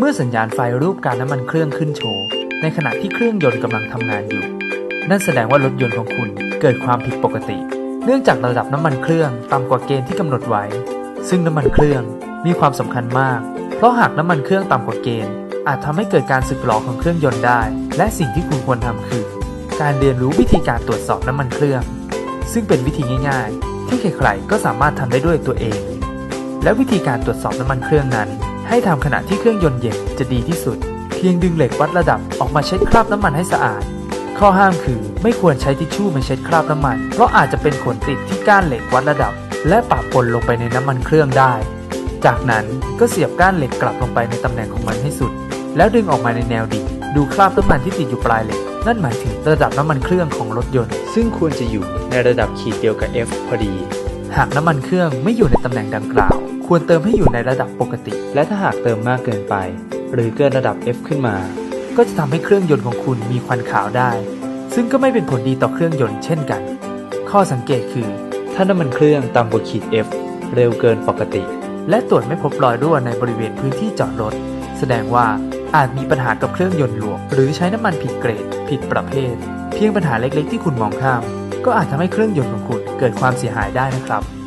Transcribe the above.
เมื่อสัญญาณไฟรูปการน้ำมันเครื่องขึ้นโชว์ ในขณะที่เครื่องยนต์กำลังทำงานอยู่ นั่นแสดงว่ารถยนต์ของคุณเกิดความผิดปกติ เนื่องจากระดับน้ำมันเครื่องต่ำกว่าเกณฑ์ที่กำหนดไว้ ซึ่งน้ำมันเครื่องมีความสำคัญมาก เพราะหากน้ำมันเครื่องต่ำกว่าเกณฑ์ อาจทำให้เกิดการสึกหรอของเครื่องยนต์ได้ และสิ่งที่คุณควรทำคือ การเรียนรู้วิธีการตรวจสอบน้ำมันเครื่อง ซึ่งเป็นวิธีง่าย ๆ ที่ใครๆก็สามารถทำได้ด้วยตัวเอง และวิธีการตรวจสอบน้ำมันเครื่องนั้น ให้ทำขณะที่เครื่องยนต์เย็นจะดีที่สุด เพียงดึงเหล็กวัดระดับออกมาเช็ดคราบน้ำมันให้สะอาด ข้อห้ามคือไม่ควรใช้ทิชชู่มาเช็ดคราบน้ำมัน เพราะอาจจะเป็นขนติดที่ก้านเหล็กวัดระดับ และปะปนลงไปในน้ำมันเครื่องได้ จากนั้นก็เสียบก้านเหล็กกลับลงไปในตำแหน่งของมันให้สุด แล้วดึงออกมาในแนวดิ่งดูคราบน้ำมันที่ติดอยู่ปลายเหล็ก นั่นหมายถึงระดับน้ำมันเครื่องของรถยนต์ ซึ่งควรจะอยู่ในระดับขีดเดียวกับ F พอดี หากน้ำมันเครื่องไม่อยู่ในตำแหน่งดังกล่าว ควรเติมให้อยู่ในระดับปกติ และถ้าหากเติมมากเกินไป หรือเกินระดับ F ขึ้นมา ก็จะทำให้เครื่องยนต์ของคุณมีควันขาวได้ ซึ่งก็ไม่เป็นผลดีต่อเครื่องยนต์เช่นกัน ข้อสังเกตคือ ถ้าน้ำมันเครื่องต่ำกว่าขีด F เร็วเกินปกติ และตรวจไม่พบรอยรั่วในบริเวณพื้นที่จอดรถ แสดงว่าอาจมีปัญหากับเครื่องยนต์หลวมหรือใช้น้ำมันผิดเกรด ผิดประเภท เพียงปัญหาเล็กๆ ที่คุณมองข้าม ก็อาจทำให้เครื่องยนต์ของคุณเกิดความเสียหายได้นะครับ